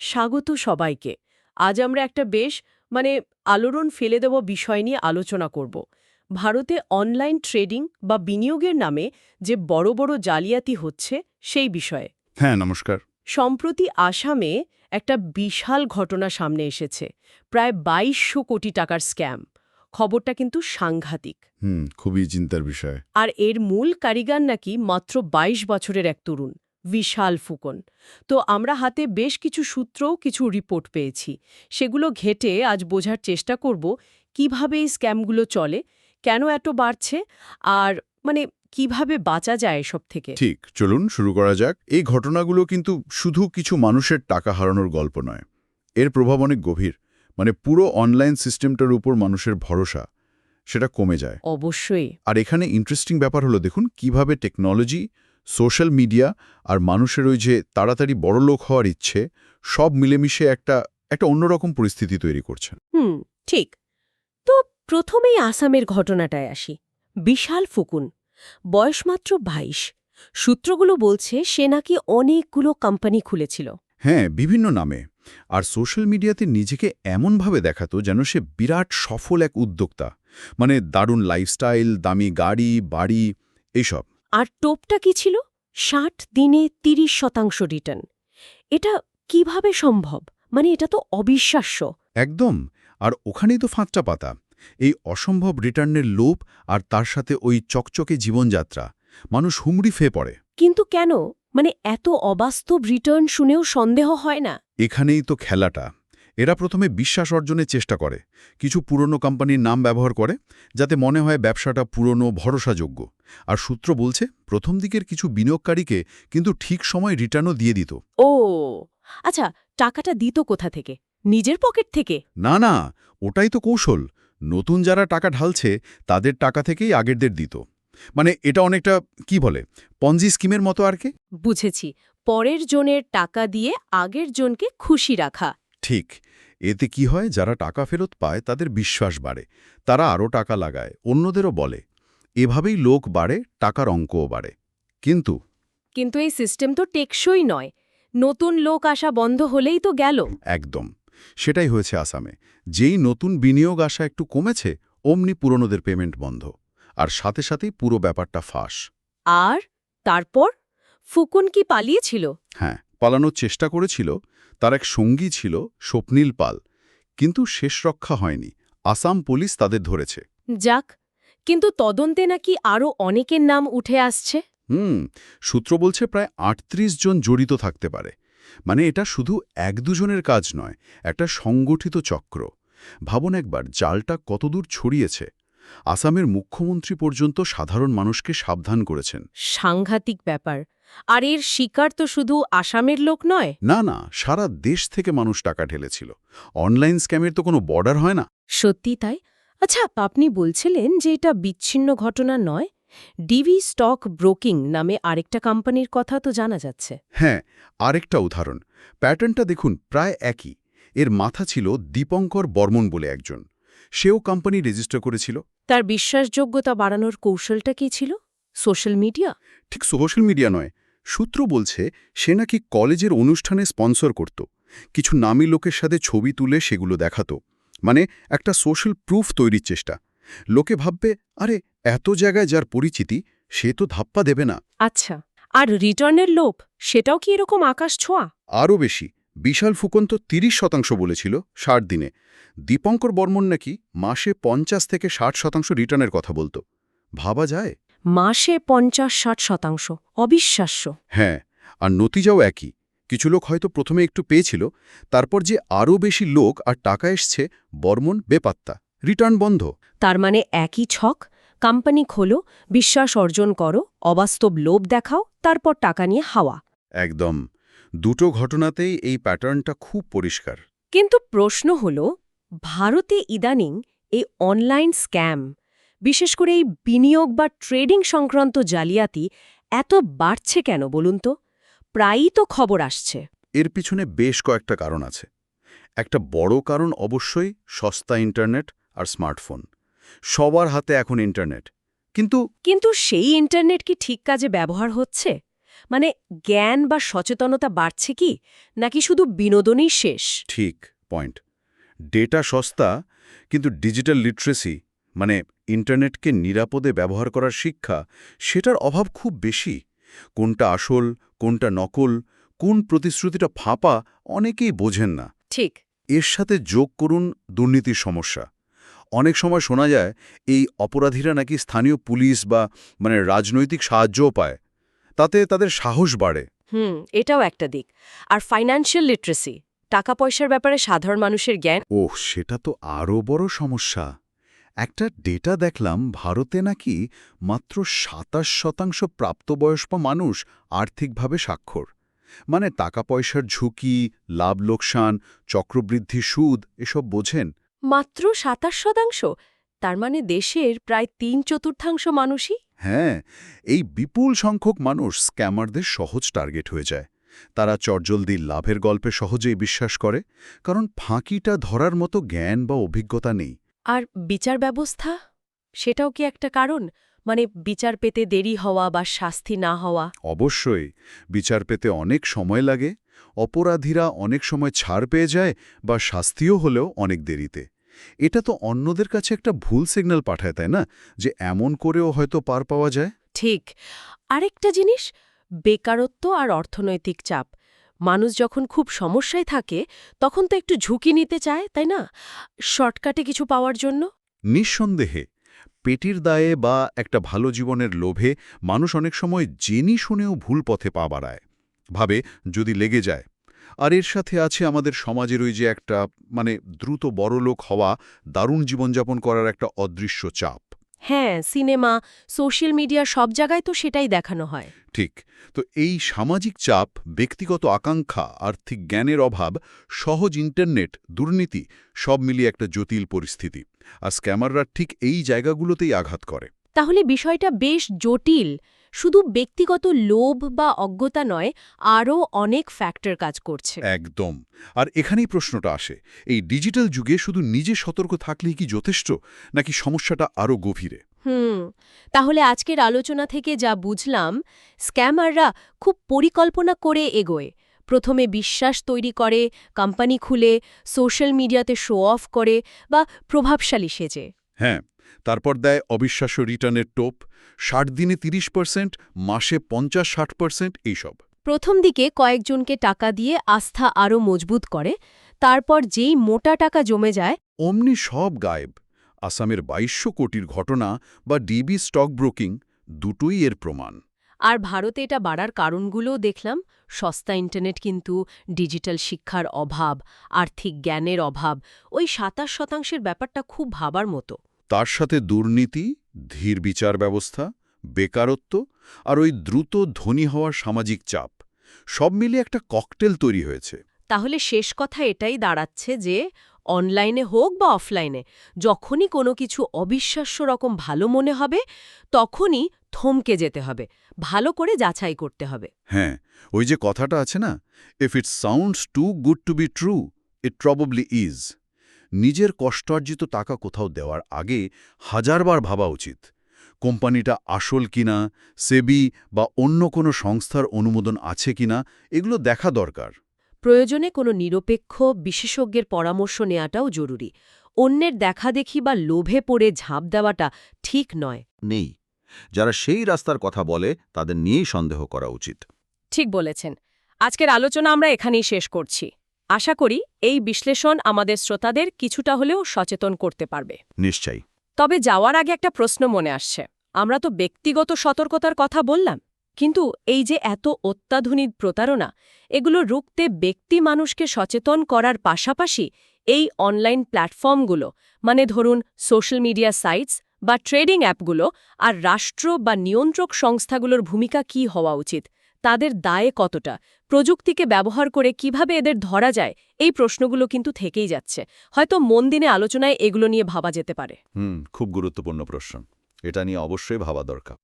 স্বাগত সবাইকে। আজ আমরা একটা বেশ মানে আলোড়ন ফেলে দেওয়া বিষয় নিয়ে আলোচনা করব। ভারতে অনলাইন ট্রেডিং বা বিনিয়োগের নামে যে বড় বড় জালিয়াতি হচ্ছে সেই বিষয়ে। হ্যাঁ নমস্কার। সম্প্রতি আসামে একটা বিশাল ঘটনা সামনে এসেছে। প্রায় বাইশশো কোটি টাকার স্ক্যাম। খবরটা কিন্তু সাংঘাতিক। হুম খুবই চিন্তার বিষয়। আর এর মূল কারিগর নাকি মাত্র ২২ বছরের এক তরুণ। বিশাল ফুকন। তো আমরা হাতে বেশ কিছু সূত্রও কিছু রিপোর্ট পেয়েছি। সেগুলো ঘেটে আজ বোঝার চেষ্টা করব কীভাবে এই স্ক্যামগুলো চলে কেন এত বাড়ছে আর মানে কীভাবে বাঁচা যায় এসব থেকে। ঠিক চলুন শুরু করা যাক। এই ঘটনাগুলো কিন্তু শুধু কিছু মানুষের টাকা হারানোর গল্প নয়। এর প্রভাব অনেক গভীর। মানে পুরো অনলাইন সিস্টেমটার উপর মানুষের ভরসা সেটা কমে যায়। অবশ্যই। আর এখানে ইন্টারেস্টিং ব্যাপার হলো দেখুন কীভাবে টেকনোলজি সোশ্যাল মিডিয়া আর মানুষের ওই যে তাড়াতাড়ি বড়লোক হওয়ার ইচ্ছে সব মিলেমিশে একটা একটা অন্যরকম পরিস্থিতি তৈরি করছেন হুম ঠিক। তো প্রথমেই আসামের ঘটনাটায় আসি। বিশাল ফুকুন বয়স মাত্র বাইশ। সূত্রগুলো বলছে সে নাকি অনেকগুলো কোম্পানি খুলেছিল। হ্যাঁ বিভিন্ন নামে। আর সোশ্যাল মিডিয়াতে নিজেকে এমনভাবে দেখাতো যেন সে বিরাট সফল এক উদ্যোক্তা। মানে দারুণ লাইফস্টাইল দামি গাড়ি বাড়ি এইসব। আর টোপটা কি ছিল? ষাট দিনে তিরিশ শতাংশ রিটার্ন। এটা কীভাবে সম্ভব? মানে এটা তো অবিশ্বাস্য। একদম। আর ওখানেই তো ফাঁদটা পাতা। এই অসম্ভব রিটার্নের লোভ আর তার সাথে ওই চকচকে জীবনযাত্রা। মানুষ হুমড়ি ফেয়ে পড়ে। কিন্তু কেন? মানে এত অবাস্তব রিটার্ন শুনেও সন্দেহ হয় না? এখানেই তো খেলাটা। এরা প্রথমে বিশ্বাস অর্জনের চেষ্টা করে। কিছু পুরনো কোম্পানির নাম ব্যবহার করে যাতে মনে হয় ব্যবসাটা পুরনো ভরসাযোগ্য। আর সূত্র বলছে প্রথম দিকের কিছু বিনিয়োগকারীকে কিন্তু ঠিক সময় রিটার্নও দিয়ে দিত। ও আচ্ছা টাকাটা দিত কোথা থেকে? নিজের পকেট থেকে? না না ওটাই তো কৌশল। নতুন যারা টাকা ঢালছে তাদের টাকা থেকেই আগেরদের দিত। মানে এটা অনেকটা কি বলে পঞ্জি স্কিমের মতো আর কি? বুঝেছি। পরের জনের টাকা দিয়ে আগের জনকে খুশি রাখা। ঠিক। এতে কি হয় যারা টাকা ফেরত পায় তাদের বিশ্বাস বাড়ে তারা আরও টাকা লাগায় অন্যদেরও বলে। এভাবেই লোক বাড়ে টাকার অঙ্কও বাড়ে। কিন্তু কিন্তু এই সিস্টেম তো টেকসই নয়। নতুন লোক আসা বন্ধ হলেই তো গেল। একদম। সেটাই হয়েছে আসামে। যেই নতুন বিনিয়োগ আসা একটু কমেছে অমনি পুরনোদের পেমেন্ট বন্ধ। আর সাথে সাথেই পুরো ব্যাপারটা ফাঁস। আর তারপর? ফুকুন কি পালিয়েছিল? হ্যাঁ। পালানোর চেষ্টা করেছিল তার এক সঙ্গী ছিল স্বপ্নীল পাল। কিন্তু শেষ রক্ষা হয়নি। আসাম পুলিশ তাদের ধরেছে। যাক কিন্তু তদন্তে নাকি আরও অনেকের নাম উঠে আসছে? হুম সূত্র বলছে প্রায় আটত্রিশ জন জড়িত থাকতে পারে। মানে এটা শুধু এক দুজনের কাজ নয় একটা সংগঠিত চক্র। ভাবুন একবার জালটা কতদূর ছড়িয়েছে। আসামের মুখ্যমন্ত্রী পর্যন্ত সাধারণ মানুষকে সাবধান করেছেন। সাংঘাতিক ব্যাপার। আর এর শিকার তো শুধু আসামের লোক নয়। না না সারা দেশ থেকে মানুষ টাকা ঢেলেছিল অনলাইন স্ক্যামের তো কোনো বর্ডার হয় না। সত্যি তাই? আচ্ছা আপনি বলছিলেন যে এটা বিচ্ছিন্ন ঘটনা নয়। ডিভি স্টক ব্রোকিং নামে আরেকটা কোম্পানির কথা তো জানা যাচ্ছে। হ্যাঁ আরেকটা উদাহরণ। প্যাটার্নটা দেখুন প্রায় একই। এর মাথা ছিল দীপঙ্কর বর্মন বলে একজন। সেও কোম্পানি রেজিস্টার করেছিল। তার বিশ্বাসযোগ্যতা বাড়ানোর কৌশলটা কি ছিল? Social media? ঠিক সোশ্যাল মিডিয়া নয় সূত্র বলছে সে নাকি কলেজের অনুষ্ঠানে স্পন্সর করত। কিছু নামী লোকের সাথে ছবি তুলে সেগুলো দেখাতো। মানে একটা সোশ্যাল প্রুফ তৈরির চেষ্টা। লোকে ভাববে আরে এত জায়গায় যার পরিচিতি সে তো ধাপ্পা দেবে না। আচ্ছা আর রিটার্নের লোভ সেটাও কি এরকম আকাশ ছোঁয়া? আরও বেশি বিশাল ফুকন্ত তিরিশ শতাংশ বলেছিল ষাট দিনে। দীপঙ্কর বর্মন নাকি মাসে পঞ্চাশ থেকে ষাট শতাংশ রিটার্নের কথা বলতো। ভাবা যায়? মাসে পঞ্চাশ ষাট শতাংশ অবিশ্বাস্য। হ্যাঁ আর নতিজাও একই। কিছু লোক হয়তো প্রথমে একটু পেয়েছিল তারপর যে আরও বেশি লোক আর টাকা এসছে বর্মন বেপাত্তা। রিটার্ন বন্ধ। তার মানে একই ছক? কোম্পানি খোলো বিশ্বাস অর্জন করো অবাস্তব লোভ দেখাও তারপর টাকা নিয়ে হাওয়া। একদম। দুটো ঘটনাতেই এই প্যাটার্নটা খুব পরিষ্কার। কিন্তু প্রশ্ন হল ভারতে ইদানিং এই অনলাইন স্ক্যাম বিশেষ করে এই বিনিয়োগ বা ট্রেডিং সংক্রান্ত জালিয়াতি এত বাড়ছে কেন বলুন তো? প্রায়ই তো খবর আসছে। এর পিছনে বেশ কয়েকটা কারণ আছে। একটা বড় কারণ অবশ্যই সস্তা ইন্টারনেট আর স্মার্টফোন। সবার হাতে এখন ইন্টারনেট। কিন্তু কিন্তু সেই ইন্টারনেট কি ঠিক কাজে ব্যবহার হচ্ছে? মানে জ্ঞান বা সচেতনতা বাড়ছে কি? নাকি শুধু বিনোদনই শেষ? ঠিক পয়েন্ট ডেটা সস্তা কিন্তু ডিজিটাল লিটারেসি মানে ইন্টারনেটকে নিরাপদে ব্যবহার করার শিক্ষা সেটার অভাব খুব বেশি। কোনটা আসল কোনটা নকল কোন প্রতিশ্রুতিটা ফাঁপা অনেকেই বোঝেন না। ঠিক। এর সাথে যোগ করুন দুর্নীতির সমস্যা। অনেক সময় শোনা যায় এই অপরাধীরা নাকি স্থানীয় পুলিশ বা মানে রাজনৈতিক সাহায্যও পায়। তাতে তাদের সাহস বাড়ে। হুম এটাও একটা দিক। আর ফাইন্যান্সিয়াল লিটারেসি টাকা পয়সার ব্যাপারে সাধারণ মানুষের জ্ঞান। ওহ সেটা তো আরও বড় সমস্যা। একটা ডেটা দেখলাম ভারতে নাকি মাত্র সাতাশ শতাংশ প্রাপ্তবয়স্ক মানুষ আর্থিকভাবে স্বাক্ষর। মানে টাকা পয়সার ঝুঁকি লাভ লোকসান চক্রবৃদ্ধি সুদ এসব বোঝেন। মাত্র সাতাশ শতাংশ? তার মানে দেশের প্রায় তিন চতুর্থাংশ মানুষই? হ্যাঁ এই বিপুল সংখ্যক মানুষ স্ক্যামারদের সহজ টার্গেট হয়ে যায়। তারা চটজলদি লাভের গল্পে সহজেই বিশ্বাস করে কারণ ফাঁকিটা ধরার মতো জ্ঞান বা অভিজ্ঞতা নেই। আর বিচার ব্যবস্থা? সেটাও কি একটা কারণ? মানে বিচার পেতে দেরি হওয়া বা শাস্তি না হওয়া? অবশ্যই। বিচার পেতে অনেক সময় লাগে অপরাধীরা অনেক সময় ছাড় পেয়ে যায় বা শাস্তিও হলেও অনেক দেরিতে। এটা তো অন্যদের কাছে একটা ভুল সিগন্যাল পাঠায় তাই না? যে এমন করেও হয়তো পার পাওয়া যায়। ঠিক। আরেকটা জিনিস বেকারত্ব আর অর্থনৈতিক চাপ। মানুষ যখন খুব সমস্যায় থাকে, তখন তো একটু ঝুঁকি নিতে চায়, তাই না? শর্টকাটে কিছু পাওয়ার জন্য? নিঃসন্দেহে, পেটির দায়ে বা একটা ভালো জীবনের লোভে মানুষ অনেক সময় জেনি শুনেও ভুল পথে পা বাড়ায়। ভাবে, যদি লেগে যায়। আর এর সাথে আছে আমাদের সমাজের ওই যে একটা মানে দ্রুত বড়লোক হওয়া, দারুণ জীবনযাপন করার একটা অদৃশ্য চাপ। হ্যাঁ সিনেমা সোশ্যাল মিডিয়া সব জায়গায় তো সেটাই দেখানো হয়। ঠিক তো এই সামাজিক চাপ ব্যক্তিগত আকাঙ্ক্ষা আর্থিক জ্ঞানের অভাব সহজ ইন্টারনেট দুর্নীতি সব মিলিয়ে একটা জটিল পরিস্থিতি। আর স্ক্যামাররা ঠিক এই জায়গাগুলোতেই আঘাত করে। তাহলে বিষয়টা বেশ জটিল। শুধু ব্যক্তিগত লোভ বা অজ্ঞতা নয় আরও অনেক ফ্যাক্টর কাজ করছে। একদম। আর এখানেই প্রশ্নটা আসে এই ডিজিটাল যুগে শুধু নিজে সতর্ক থাকলেই কি যথেষ্ট নাকি সমস্যাটা আরও গভীরে? হুম তাহলে আজকের আলোচনা থেকে যা বুঝলাম স্ক্যামাররা খুব পরিকল্পনা করে এগোয়। প্রথমে বিশ্বাস তৈরি করে কোম্পানি খুলে সোশ্যাল মিডিয়াতে শো অফ করে বা প্রভাবশালী সেজে। হ্যাঁ তারপর দেয় অবিশ্বাস্য রিটার্নের টোপ ষাট দিনে তিরিশ পার্সেন্ট মাসে পঞ্চাশ ষাট পার্সেন্ট এইসব। প্রথম দিকে কয়েকজনকে টাকা দিয়ে আস্থা আরও মজবুত করে তারপর যেই মোটা টাকা জমে যায় অমনি সব গায়েব। আসামের বাইশশো কোটির ঘটনা বা ডিবি স্টক ব্রোকিং দুটোই এর প্রমাণ। আর ভারতে এটা বাড়ার কারণগুলোও দেখলাম। সস্তা ইন্টারনেট কিন্তু ডিজিটাল শিক্ষার অভাব আর্থিক জ্ঞানের অভাব ওই সাতাশ শতাংশের ব্যাপারটা খুব ভাবার মতো। তার সাথে দুর্নীতি ধীর বিচার ব্যবস্থা বেকারত্ব আর ওই দ্রুত ধনী হওয়ার সামাজিক চাপ সব মিলিয়ে একটা ককটেল তৈরি হয়েছে। তাহলে শেষ কথা এটাই দাঁড়াচ্ছে যে অনলাইনে হোক বা অফলাইনে যখনই কোনো কিছু অবিশ্বাস্য রকম ভালো মনে হবে তখনই থমকে যেতে হবে ভালো করে যাচাই করতে হবে। হ্যাঁ ওই যে কথাটা আছে না if it sounds too good to be true it probably is নিজের কষ্টার্জিত টাকা কোথাও দেওয়ার আগে হাজারবার ভাবা উচিত কোম্পানিটা আসল কিনা সেবি বা অন্য কোনো সংস্থার অনুমোদন আছে কিনা এগুলো দেখা দরকার। প্রয়োজনে কোনো নিরপেক্ষ বিশেষজ্ঞের পরামর্শ নেওয়াটাও জরুরি। অন্যের দেখাদেখি বা লোভে পড়ে ঝাঁপ দেওয়াটা ঠিক নয়। নেই। যারা সেই রাস্তার কথা বলে তাদের নিয়েই সন্দেহ করা উচিত। ঠিক বলেছেন। আজকের আলোচনা আমরা এখানেই শেষ করছি। আশা করি এই বিশ্লেষণ আমাদের শ্রোতাদের কিছুটা হলেও সচেতন করতে পারবে। নিশ্চয়ই। তবে যাওয়ার আগে একটা প্রশ্ন মনে আসছে। আমরা তো ব্যক্তিগত সতর্কতার কথা বললাম কিন্তু এই যে এত অত্যাধুনিক প্রতারণা এগুলো রুখতে ব্যক্তি মানুষকে সচেতন করার পাশাপাশি এই অনলাইন প্ল্যাটফর্মগুলো মানে ধরুন সোশ্যাল মিডিয়া সাইটস বা ট্রেডিং অ্যাপগুলো আর রাষ্ট্র বা নিয়ন্ত্রক সংস্থাগুলোর ভূমিকা কি হওয়া উচিত? তাদের দায়ে কতটা? প্রযুক্তিকে ব্যবহার করে কীভাবে এদের ধরা যায়? এই প্রশ্নগুলো কিন্তু থেকেই যাচ্ছে। হয়তো মন দিনে আলোচনায় এগুলো নিয়ে ভাবা যেতে পারে। হুম, খুব গুরুত্বপূর্ণ প্রশ্ন। এটা নিয়ে অবশ্যই ভাবা দরকার।